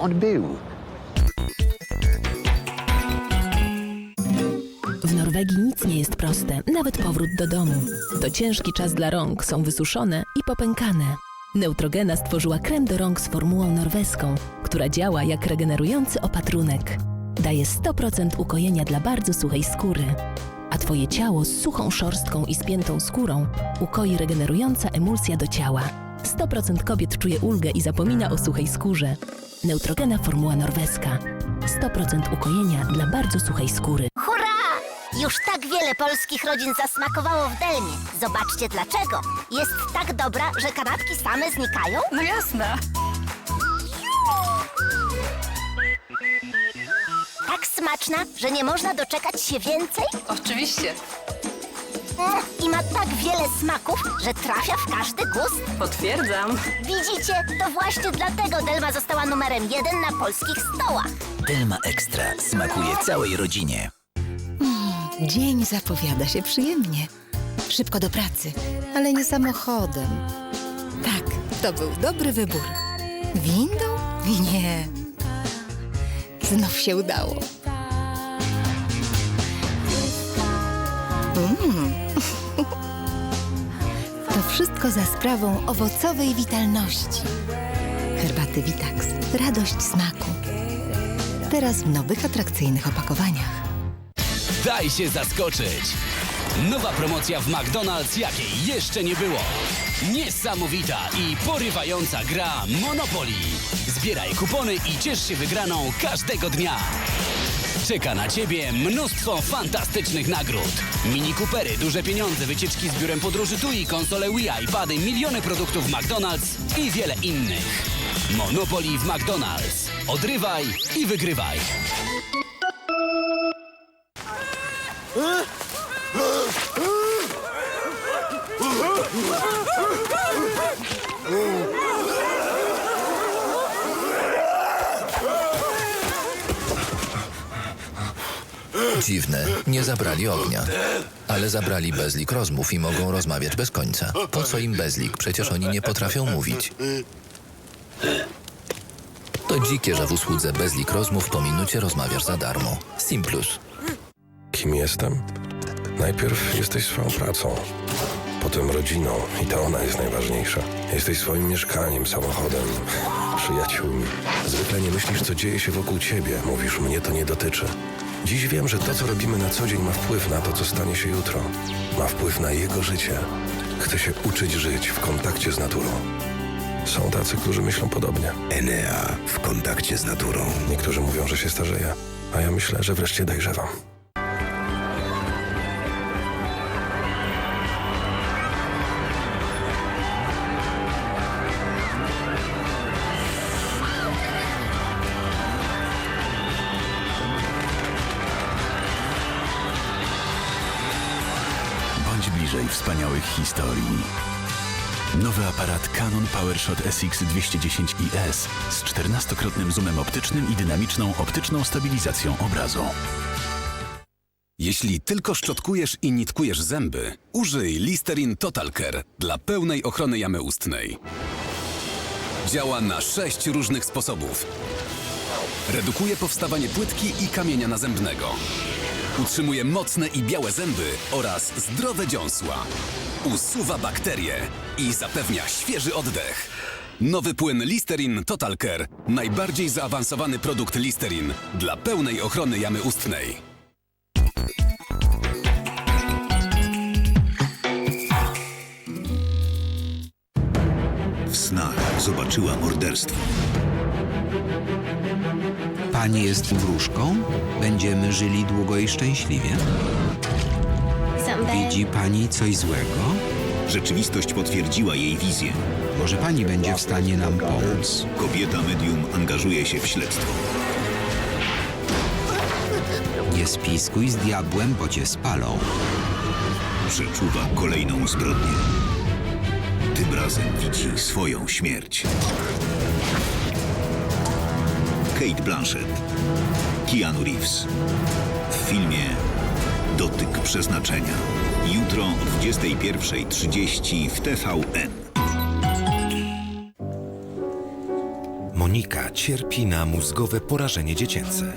on był. W Norwegii nic nie jest proste, nawet powrót do domu. To ciężki czas dla rąk, są wysuszone i popękane. Neutrogena stworzyła krem do rąk z formułą norweską, która działa jak regenerujący opatrunek. Daje 100% ukojenia dla bardzo suchej skóry. A twoje ciało z suchą szorstką i spiętą skórą ukoi regenerująca emulsja do ciała. 100% kobiet czuje ulgę i zapomina o suchej skórze. Neutrogena formuła norweska. 100% ukojenia dla bardzo suchej skóry. Hurra! Już tak wiele polskich rodzin zasmakowało w Delmie. Zobaczcie dlaczego. Jest tak dobra, że kanapki same znikają? No jasne. Tak smaczna, że nie można doczekać się więcej? Oczywiście. Mm, I ma tak wiele smaków, że trafia w każdy gust. Potwierdzam. Widzicie, to właśnie dlatego Delma została numerem jeden na polskich stołach. Delma Extra smakuje całej rodzinie. Dzień zapowiada się przyjemnie. Szybko do pracy, ale nie samochodem. Tak, to był dobry wybór. Windą? Nie. Znów się udało. Mm. To wszystko za sprawą owocowej witalności. Herbaty Vitax. Radość smaku. Teraz w nowych, atrakcyjnych opakowaniach. Daj się zaskoczyć! Nowa promocja w McDonald's, jakiej jeszcze nie było. Niesamowita i porywająca gra Monopoly. Zbieraj kupony i ciesz się wygraną każdego dnia. Czeka na Ciebie mnóstwo fantastycznych nagród. Mini Coopery, duże pieniądze, wycieczki z biurem podróży TUI, konsole Wii, iPady, miliony produktów McDonald's i wiele innych. Monopoly w McDonald's. Odrywaj i wygrywaj. Dziwne, nie zabrali ognia. Ale zabrali bezlik rozmów i mogą rozmawiać bez końca. Po co im bezlik? Przecież oni nie potrafią mówić. To dzikie, że w usłudze bezlik rozmów po minucie rozmawiasz za darmo. Simplus. Kim jestem? Najpierw jesteś swoją pracą, potem rodziną i to ona jest najważniejsza. Jesteś swoim mieszkaniem, samochodem, przyjaciółmi. Zwykle nie myślisz, co dzieje się wokół ciebie. Mówisz, mnie to nie dotyczy. Dziś wiem, że to, co robimy na co dzień, ma wpływ na to, co stanie się jutro. Ma wpływ na jego życie. Chcę się uczyć żyć w kontakcie z naturą. Są tacy, którzy myślą podobnie. Enea w kontakcie z naturą. Niektórzy mówią, że się starzeję, a ja myślę, że wreszcie dojrzewam. Bliżej wspaniałych historii. Nowy aparat Canon PowerShot SX210IS z 14-krotnym zoomem optycznym i dynamiczną optyczną stabilizacją obrazu. Jeśli tylko szczotkujesz i nitkujesz zęby, użyj Listerin Total Care dla pełnej ochrony jamy ustnej. Działa na sześć różnych sposobów. Redukuje powstawanie płytki i kamienia nazębnego. Utrzymuje mocne i białe zęby oraz zdrowe dziąsła. Usuwa bakterie i zapewnia świeży oddech. Nowy płyn Listerin Total Care. Najbardziej zaawansowany produkt Listerin dla pełnej ochrony jamy ustnej. W snach zobaczyła morderstwo. Pani jest wróżką? Będziemy żyli długo i szczęśliwie? Widzi pani coś złego? Rzeczywistość potwierdziła jej wizję. Może pani będzie w stanie nam pomóc? Kobieta medium angażuje się w śledztwo. Nie spiskuj z diabłem, bo cię spalą. Przeczuwa kolejną zbrodnię. Tym razem widzi swoją śmierć. Kate Blanchett, Keanu Reeves. W filmie Dotyk przeznaczenia. Jutro o 21.30 w TVN. Monika cierpi na mózgowe porażenie dziecięce.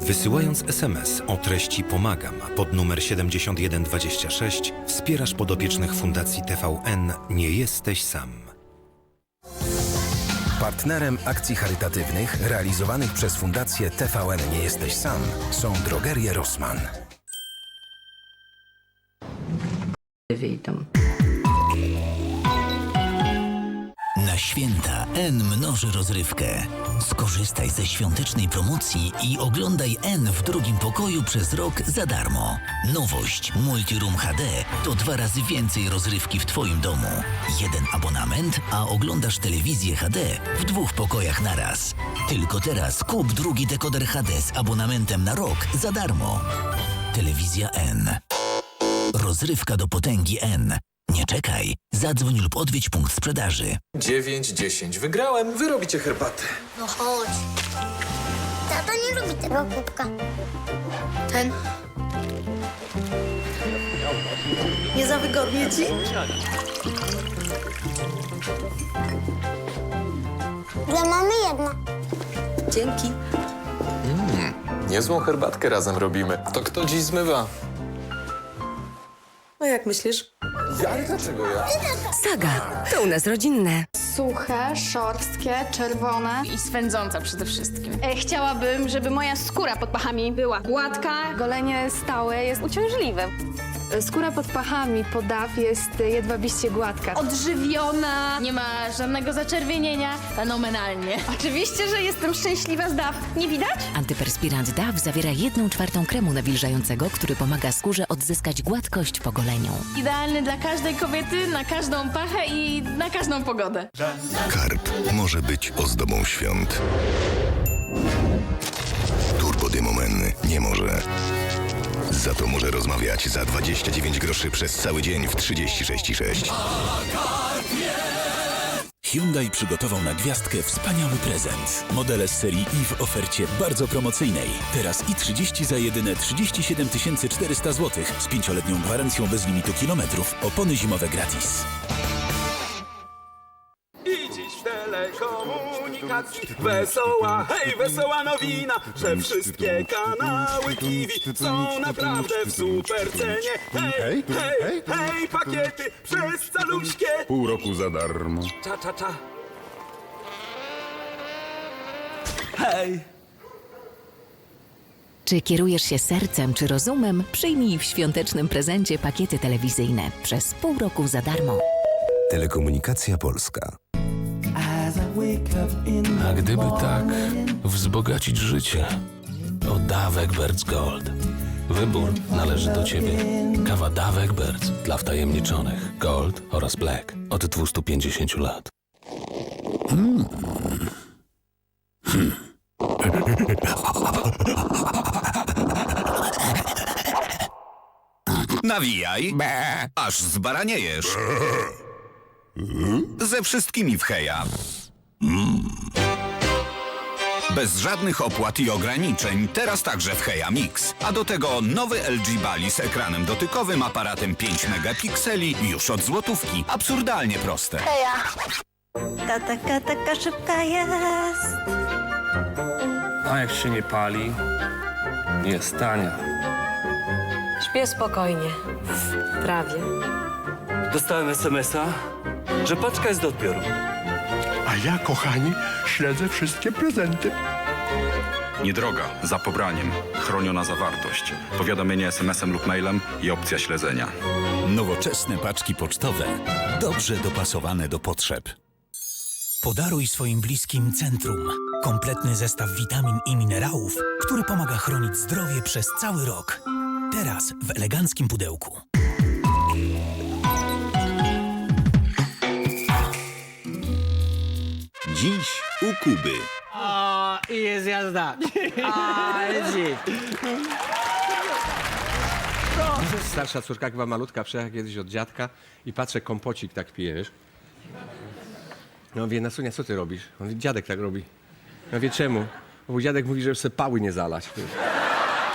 Wysyłając SMS o treści Pomagam pod numer 7126 wspierasz podopiecznych Fundacji TVN Nie jesteś sam. Partnerem akcji charytatywnych realizowanych przez Fundację TVN Nie Jesteś Sam są drogerie Rossmann. Witam. Na święta N mnoży rozrywkę. Skorzystaj ze świątecznej promocji i oglądaj N w drugim pokoju przez rok za darmo. Nowość Multiroom HD to dwa razy więcej rozrywki w Twoim domu. Jeden abonament, a oglądasz telewizję HD w dwóch pokojach naraz. Tylko teraz kup drugi dekoder HD z abonamentem na rok za darmo. Telewizja N. Rozrywka do potęgi N. Nie czekaj. Zadzwoń lub odwiedź punkt sprzedaży. 9-10. Wygrałem, wy robicie herbatę. No chodź. Tata nie lubi tego kubka. Ten. Nie za wygodnie ci? Dla mamy jedna. Dzięki. Niezłą herbatkę razem robimy. To kto dziś zmywa? A jak myślisz? Ja? Ale dlaczego ja? Saga. To u nas rodzinne. Suche, szorstkie, czerwone i swędzące przede wszystkim. E, chciałabym, żeby moja skóra pod pachami była gładka. Golenie stałe jest uciążliwe. Skóra pod pachami, podaw jest jedwabiście gładka. Odżywiona, nie ma żadnego zaczerwienienia. Fenomenalnie. Oczywiście, że jestem szczęśliwa z daw. Nie widać? Antyperspirant DAW zawiera jedną czwartą kremu nawilżającego, który pomaga skórze odzyskać gładkość po goleniu. Idealny dla każdej kobiety, na każdą pachę i na każdą pogodę. Karp może być ozdobą świąt. Turbodymomen nie może. Za to może rozmawiać za 29 groszy przez cały dzień w 36,6. Hyundai przygotował na gwiazdkę wspaniały prezent. Modele z serii i w ofercie bardzo promocyjnej. Teraz i30 za jedyne 37 400 zł z pięcioletnią gwarancją bez limitu kilometrów. Opony zimowe gratis. Wesoła, hej, wesoła nowina, że wszystkie kanały TV są naprawdę w super cenie. Hej, hej, hej, pakiety przez caluśkie. Pół roku za darmo. Cza, cza, cza. Hej. Czy kierujesz się sercem czy rozumem? Przyjmij w świątecznym prezencie pakiety telewizyjne przez pół roku za darmo. Telekomunikacja Polska. A gdyby tak, wzbogacić życie o Dawek Birds Gold. Wybór należy do Ciebie. Kawa Dawek Birds dla wtajemniczonych Gold oraz Black od 250 lat. Nawijaj, aż zbaraniejesz. Ze wszystkimi w Heja. Bez żadnych opłat i ograniczeń, teraz także w Heja Mix. A do tego nowy LG Bali z ekranem dotykowym, aparatem 5 megapikseli, już od złotówki. Absurdalnie proste. Heja. Ta taka, taka szybka jest. A jak się nie pali, nie stanie. Śpię spokojnie. Prawie. Dostałem SMS-a, że paczka jest do odbioru. A ja, kochani, śledzę wszystkie prezenty. Niedroga, za pobraniem, chroniona zawartość, powiadomienie SMS-em lub mailem i opcja śledzenia. Nowoczesne paczki pocztowe. Dobrze dopasowane do potrzeb. Podaruj swoim bliskim Centrum. Kompletny zestaw witamin i minerałów, który pomaga chronić zdrowie przez cały rok. Teraz w eleganckim pudełku. Dziś u Kuby. O, i jest jazda. A, Starsza córka, chyba malutka, przyjechała kiedyś od dziadka i patrzę, kompocik tak pijesz. No mówię, Nasunia, co ty robisz? On mówi, dziadek tak robi. Ja mówię, czemu? Bo dziadek mówi, żeby sobie pały nie zalać.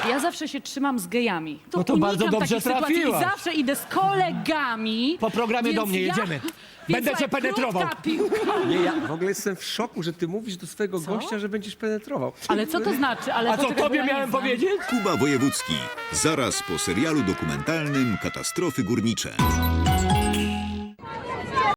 Ja zawsze się trzymam z gejami. No to unikam bardzo dobrze takich sytuacji trafiłaś. I zawsze idę z kolegami. Po programie więc do mnie ja- jedziemy. Więc Będę cię słuchaj, penetrował. krótka piłka. Nie, ja w ogóle jestem w szoku, że ty mówisz do swojego gościa, że będziesz penetrował. Ale co to znaczy? Ale A co poczekaj, bo tobie ja nie miałem znam. powiedzieć? Kuba Wojewódzki. Zaraz po serialu dokumentalnym Katastrofy górnicze.